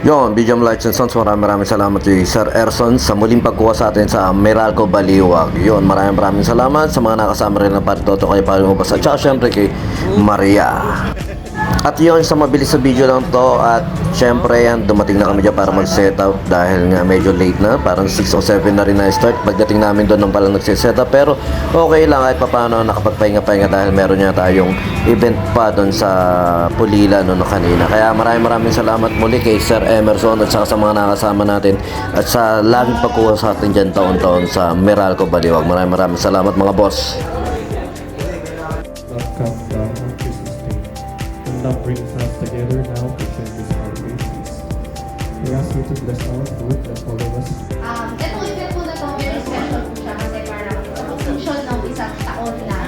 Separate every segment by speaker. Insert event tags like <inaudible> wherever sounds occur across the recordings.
Speaker 1: Yon, Bidyam Lights and Sons, maraming maraming salamat kay Sir Erson sa muling pagkuha sa atin sa Meralco Baliwag. Yon, maraming maraming salamat sa mga nakasama rin ng Paritoto kay Paring Ubas at syempre kay Maria. At yun, sa mabilis sa video lang to at syempre yan, dumating na kami dyan para mag-setup dahil nga medyo late na, parang 6 o 7 na rin na start. Pagdating namin doon nang palang nagsisetup pero okay lang kahit papaano nakapagpahinga-pahinga dahil meron niya tayong event pa doon sa Pulila noon kanina. Kaya maraming maraming salamat muli kay Sir Emerson at saka sa mga nakasama natin at sa laging pagkuha sa atin dyan taon-taon sa Meralco Baliwag. Maraming maraming salamat mga boss.
Speaker 2: Love brings us together now to share this holiday feast. We ask you to bless our food and all of us
Speaker 3: Um, etong event po na to, very special po siya kasi parang conclusion ng isang taon na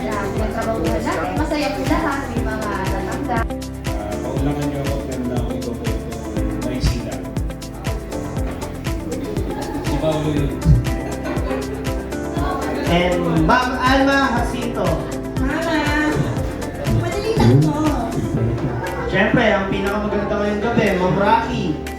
Speaker 3: na nagtrabahuhan natin. Masaya po lahat, may mga natanggap.
Speaker 4: Ah, Paulangan niyo ako ng ito po may sila. Si Paolo yun.
Speaker 5: And Ma'am Alma Jacinto. Siyempre, ang pinakamaganda ngayong gabi, Ma'am Rocky.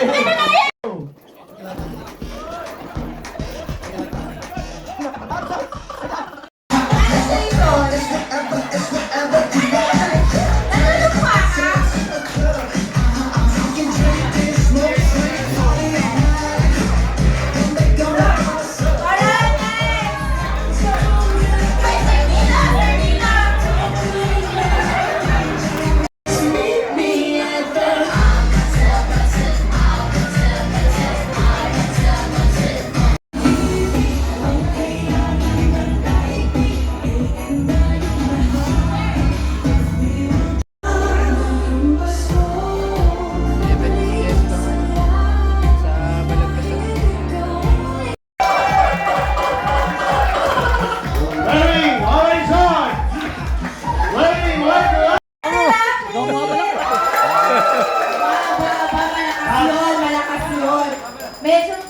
Speaker 6: Hey, Medyo ma-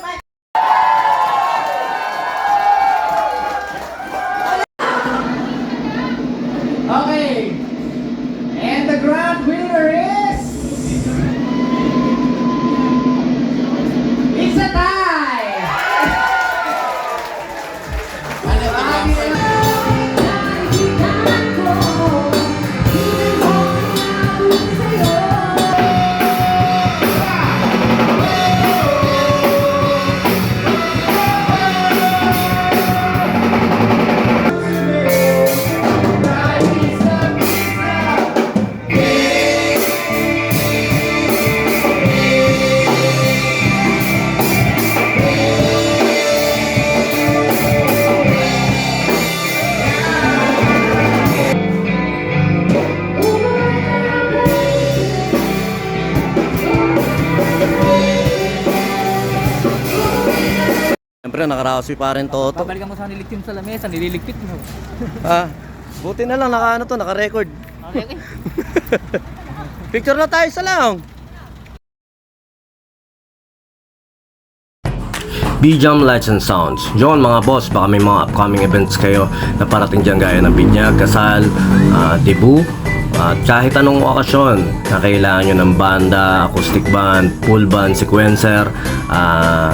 Speaker 1: Siyempre nakaraos pa rin Toto.
Speaker 7: Babalikan mo sa niligpit mo sa lamesa, nililigpit mo.
Speaker 1: Ah, buti na lang naka ano to, naka-record.
Speaker 7: Okay, okay. <laughs>
Speaker 1: Picture na tayo sa lang. BJAM Lights and Sounds. Yon mga boss, baka may mga upcoming events kayo na parating dyan gaya ng binyag, kasal, ah, debut, at kahit anong okasyon na kailangan nyo ng banda, acoustic band, full band, sequencer, ah,